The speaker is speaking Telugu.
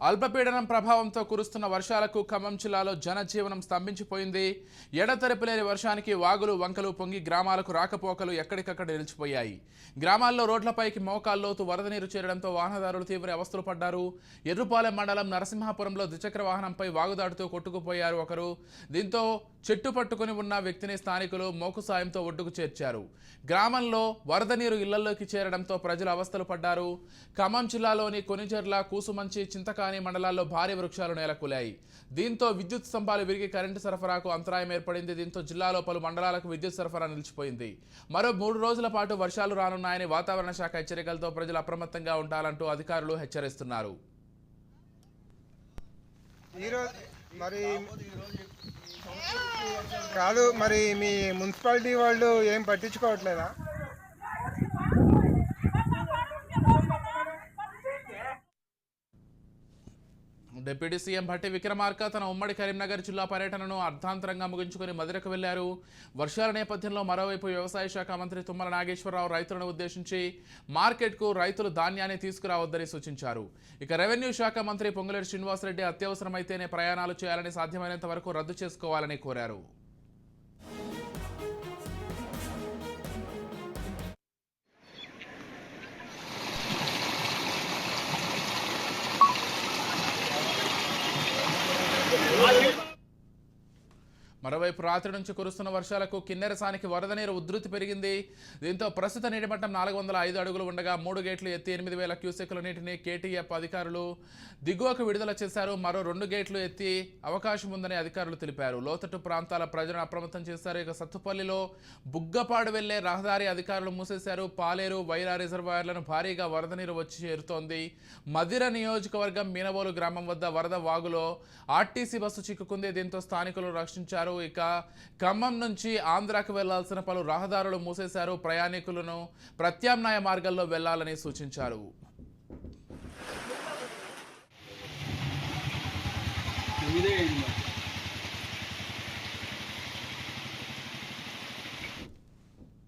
అల్పపీడనం ప్రభావంతో కురుస్తున్న వర్షాలకు ఖమ్మం జిల్లాలో జనజీవనం స్తంభించిపోయింది. ఎడతెరపులేని వర్షానికి వాగులు వంకలు పొంగి గ్రామాలకు రాకపోకలు ఎక్కడికక్కడ నిలిచిపోయాయి. గ్రామాల్లో రోడ్లపైకి మోకాల్లోతు వరద నీరు చేరడంతో వాహనదారులు తీవ్ర అవస్థలు పడ్డారు. ఎర్రుపాలెం మండలం నరసింహాపురంలో ద్విచక్ర వాహనంపై వాగుదాటుతూ కొట్టుకుపోయారు ఒకరు. దీంతో చెట్టు పట్టుకుని ఉన్న వ్యక్తిని స్థానికులు మోకు సాయంతో ఒడ్డుకు చేర్చారు. గ్రామంలో వరద నీరు ఇళ్ళలోకి చేరడంతో ప్రజలు అవస్థలు పడ్డారు. ఖమ్మం జిల్లాలోని కొనిచెర్ల కూసుమంచి రాణి మండలాల్లో భారీ వృక్షాలు నేలకూలాయి దీంతో విద్యుత్ స్తంభాలు విరిగి కరెంటు సరఫరాకు అంతరాయం ఏర్పడింది. దీంతో జిల్లాలో పలు మండలాలకు విద్యుత్ సరఫరా నిలిచిపోయింది. మరో మూడు రోజుల పాటు వర్షాలు రానున్నాయని వాతావరణ శాఖ హెచ్చరికలతో ప్రజలు అప్రమత్తంగా ఉండాలంటూ అధికారులు హెచ్చరిస్తున్నారు. మరి కాదు మరి మీ మున్సిపాలిటీ వాళ్ళు ఏం పట్టించుకోవట్లేదా? డిప్యూటీ సీఎం భట్టి విక్రమార్క తన ఉమ్మడి కరీంనగర్ జిల్లా పర్యటనను అర్ధాంతరంగా ముగించుకుని మధురకు వెళ్ళారు వర్షాల నేపథ్యంలో మరోవైపు వ్యవసాయ శాఖ మంత్రి తుమ్మల నాగేశ్వరరావు రైతులను ఉద్దేశించి మార్కెట్కు రైతులు ధాన్యాన్ని తీసుకురావద్దని సూచించారు. ఇక రెవెన్యూ శాఖ మంత్రి పొంగులేటి శ్రీనివాసరెడ్డి అత్యవసరమైతేనే ప్రయాణాలు చేయాలని సాధ్యమైనంత వరకు రద్దు చేసుకోవాలని కోరారు. మరోవైపు రాత్రి నుంచి కురుస్తున్న వర్షాలకు కిన్నెరసానికి వరద నీరు ఉధృతి పెరిగింది. దీంతో ప్రస్తుత నీటి మట్టం నాలుగు వందల ఐదు అడుగులు ఉండగా మూడు గేట్లు ఎత్తి ఎనిమిది వేల క్యూసెక్కుల నీటిని కేటీఎఫ్ అధికారులు దిగువకు విడుదల చేశారు. మరో రెండు గేట్లు ఎత్తి అవకాశం ఉందని అధికారులు తెలిపారు. లోతట్టు ప్రాంతాల ప్రజలను అప్రమత్తం చేశారు. ఇక సత్తుపల్లిలో బుగ్గపాడు వెళ్ళే రహదారి అధికారులు మూసేశారు. పాలేరు వైరా రిజర్వాయర్లను భారీగా వరద నీరు వచ్చి చేరుతోంది. మదిర నియోజకవర్గం మీనవోలు గ్రామం వద్ద వరద వాగులో ఆర్టీసీ బస్సు చిక్కుకుంది. దీంతో స్థానికులు రక్షించారు. ఇక ఖమ్మం నుంచి ఆంధ్రాకు వెళ్ళాల్సిన పలు రహదారులు మూసేశారు. ప్రయాణికులను ప్రత్యామ్నాయ మార్గాల్లో వెళ్ళాలని సూచించారు. ఇదే